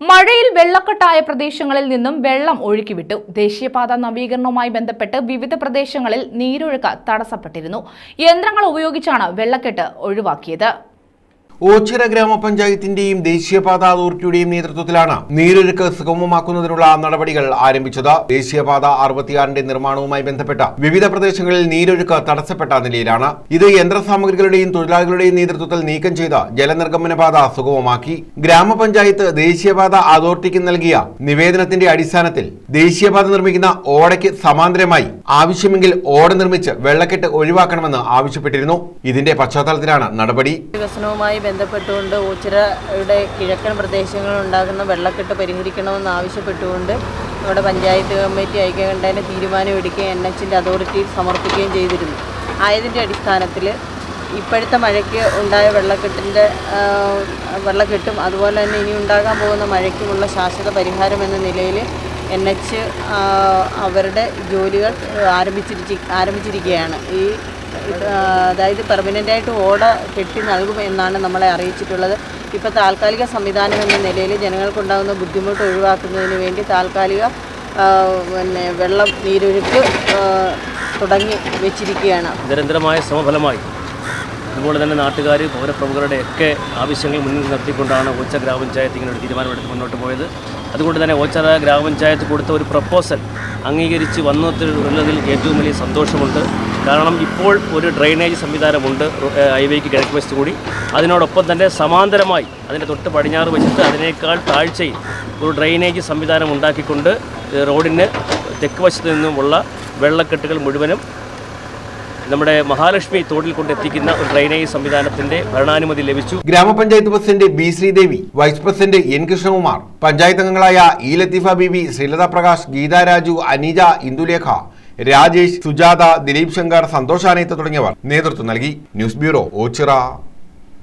മഴയിൽ വെള്ളക്കെട്ടായ പ്രദേശങ്ങളിൽ നിന്നും വെള്ളം ഒഴുക്കിവിട്ടു. ദേശീയപാത നവീകരണവുമായി ബന്ധപ്പെട്ട് വിവിധ പ്രദേശങ്ങളിൽ നീരൊഴുക്ക് തടസ്സപ്പെട്ടിരുന്നു. യന്ത്രങ്ങൾ ഉപയോഗിച്ചാണ് വെള്ളക്കെട്ട് ഒഴിവാക്കിയത്. ഓച്ചിറ ഗ്രാമപഞ്ചായത്തിന്റെയും ദേശീയപാത അതോറിറ്റിയുടെയും നേതൃത്വത്തിലാണ് നീരൊഴുക്ക് സുഗമമാക്കുന്നതിനുള്ള നടപടികൾ ആരംഭിച്ചത്. ദേശീയപാത അറുപത്തിയാറിന്റെ നിർമ്മാണവുമായി ബന്ധപ്പെട്ട വിവിധ പ്രദേശങ്ങളിൽ നീരൊഴുക്ക് തടസ്സപ്പെട്ട നിലയിലാണ്. ഇത് യന്ത്രസാമഗ്രികളുടെയും തൊഴിലാളികളുടെയും നേതൃത്വത്തിൽ നീക്കം ചെയ്ത ജലനിർഗമന പാത സുഗമമാക്കി. ഗ്രാമപഞ്ചായത്ത് ദേശീയപാത അതോറിറ്റിക്ക് നൽകിയ നിവേദനത്തിന്റെ അടിസ്ഥാനത്തിൽ ദേശീയപാത നിർമ്മിക്കുന്ന ഓടയ്ക്ക് സമാന്തരമായി ആവശ്യമെങ്കിൽ ഓട നിർമ്മിച്ച് വെള്ളക്കെട്ട് ഒഴിവാക്കണമെന്ന് ആവശ്യപ്പെട്ടിരുന്നു. ഇതിന്റെ പശ്ചാത്തലത്തിലാണ് നടപടി. ബന്ധപ്പെട്ടുകൊണ്ട് ഓച്ചിറയുടെ കിഴക്കൻ പ്രദേശങ്ങളിൽ ഉണ്ടാകുന്ന വെള്ളക്കെട്ട് പരിഹരിക്കണമെന്ന് ആവശ്യപ്പെട്ടുകൊണ്ട് നമ്മുടെ പഞ്ചായത്ത് കമ്മിറ്റി ഐക്യകണ്ഠേന തീരുമാനമെടുക്കുകയും എൻ എച്ചിന്റെ അതോറിറ്റിയിൽ സമർപ്പിക്കുകയും ചെയ്തിരുന്നു. ആയതിന്റെ അടിസ്ഥാനത്തിൽ ഇപ്പോഴത്തെ മഴയ്ക്ക് ഉണ്ടായ വെള്ളക്കെട്ടിന്റെ വെള്ളക്കെട്ടും അതുപോലെ തന്നെ ഇനി ഉണ്ടാകാൻ പോകുന്ന മഴയ്ക്കുമുള്ള ശാശ്വത പരിഹാരം എന്ന നിലയിൽ എൻ എച്ച് അവരുടെ ജോലികൾ ആരംഭിച്ചിരിച്ച് ആരംഭിച്ചിരിക്കുകയാണ്. ഈ അതായത് പെർമനന്റ് ആയിട്ട് ഓട കെട്ടി നൽകും എന്നാണ് നമ്മളെ അറിയിച്ചിട്ടുള്ളത്. ഇപ്പോൾ താൽക്കാലിക സംവിധാനം എന്ന നിലയിൽ ജനങ്ങൾക്കുണ്ടാകുന്ന ബുദ്ധിമുട്ട് ഒഴിവാക്കുന്നതിന് വേണ്ടി താൽക്കാലിക പിന്നെ വെള്ളം നീരൊഴുക്ക് തുടങ്ങി വെച്ചിരിക്കുകയാണ്. നിരന്തരമായ സമഫലമായി അതുപോലെ തന്നെ നാട്ടുകാർ പൗരപ്രമുഖരുടെ ഒക്കെ ആവശ്യങ്ങൾ മുന്നിൽ നിർത്തിക്കൊണ്ടാണ് ഓച്ച ഗ്രാമപഞ്ചായത്ത് ഇങ്ങനെ ഒരു തീരുമാനമെടുത്ത് മുന്നോട്ട് പോയത്. അതുകൊണ്ട് തന്നെ ഓച്ചറ ഗ്രാമപഞ്ചായത്ത് കൊടുത്ത ഒരു പ്രപ്പോസൽ അംഗീകരിച്ച് വന്നതിൽ ഏറ്റവും വലിയ സന്തോഷമുണ്ട്. കാരണം ഇപ്പോൾ ഒരു ഡ്രെയിനേജ് സംവിധാനമുണ്ട് ഹൈവേക്ക് കിഴക്ക് വശത്ത് കൂടി. അതിനോടൊപ്പം തന്നെ സമാന്തരമായി അതിന്റെ തൊട്ട് പടിഞ്ഞാറ് വശത്ത് അതിനേക്കാൾ താഴ്ചയിൽ ഒരു ഡ്രെയിനേജ് സംവിധാനം ഉണ്ടാക്കിക്കൊണ്ട് റോഡിന് തെക്ക് വശത്ത് നിന്നുമുള്ള വെള്ളക്കെട്ടുകൾ മുഴുവനും നമ്മുടെ മഹാലക്ഷ്മി തോടിൽ കൊണ്ടെത്തിക്കുന്ന ഒരു ഡ്രെയിനേജ് സംവിധാനത്തിന്റെ ഭരണാനുമതി ലഭിച്ചു. ഗ്രാമപഞ്ചായത്ത് president B Sreedevi vice president N Krishnakumar panchayat അംഗങ്ങളായ ഇ ലത്തീഫ ബിബി ശ്രീലത പ്രകാശ് ഗീത രാജു അനീജ ഇന്ദുലേഖ രാജേഷ് സുജാത ദിലീപ് ശങ്കർ സന്തോഷ് ആനയത്ത് തുടങ്ങിയവർ നേതൃത്വം നൽകി. News bureau Ochira.